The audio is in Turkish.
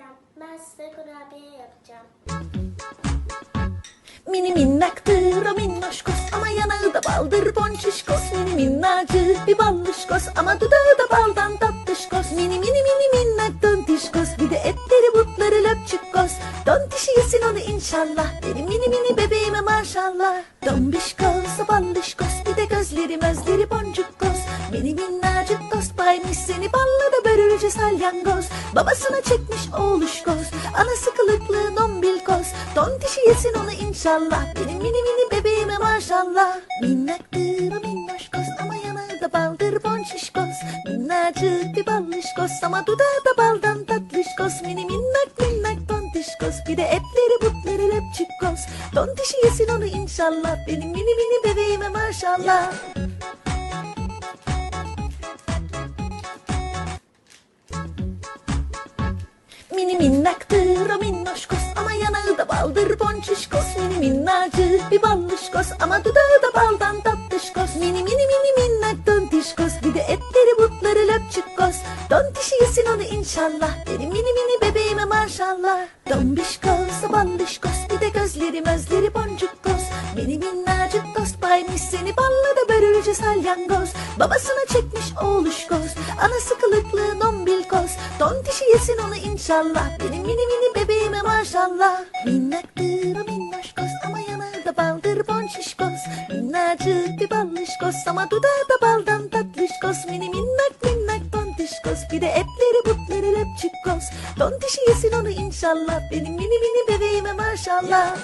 Selam. Ben size kurabiye yapacağım. Mini minnaktır o minnoşkos. Ama yanağı da baldır ponçişkos. Mini minnacık bir ballışkos. Ama dudağı da baldan tatlışkos. Mini mini mini minnak tontişkos. Bir de etleri butları löpçükkos. Tontişi yesin onu inşallah. Benim mini mini bebeğime maşallah. Dombişkos o ballışkos. Bir de gözleri mözleri boncukkos Mini minnacık tost paymış seni salyangoz Babasına çekmiş oğluşkoz Anası kılıklı dombilkoz Tontişi yesin onu inşallah. Benim mini mini bebeğime maşallah. Minnaktır o minnoşkoz Ama yanağı da baldır bonşişkoz Minnacık bir ballışkoz Ama dudağı da baldan tatlışkoz Mini minnak minnak tontişkoz Bir de etleri butları löpçükkoz Tontişi yesin onu inşallah. Benim mini mini bebeğime maşallah Mini minnaktır o minnoşkos ama yanağı da baldır. Ponçişkos Mini minnacık bir ballışkos ama dudağı da baldan tatlışkos Mini mini mini minnak tontişkos bir de etleri butları löpçükkos Tontişi yesin onu inşallah benim mini mini bebeğime maşallah. Dombişkos ballışkos bir de gözleri mözleri boncukkos Mini minnacık tost paymış seni balla da börülce salyangoz. Babasına çekmiş oğluşkoz Anası kılıklı dombilkoz Tontişi yesin onu inşallah. Benim mini mini bebeğime maşallah. Minnaktır o minnoşkos Ama yanağı da baldır bonşişkos Minnacık bir ballışkos Ama dudağı da baldan tatlışkos Mini minnak minnak tontişkos Bir de etleri butları löpçükkos Tontişi yesin onu inşallah. Benim mini mini bebeğime maşallah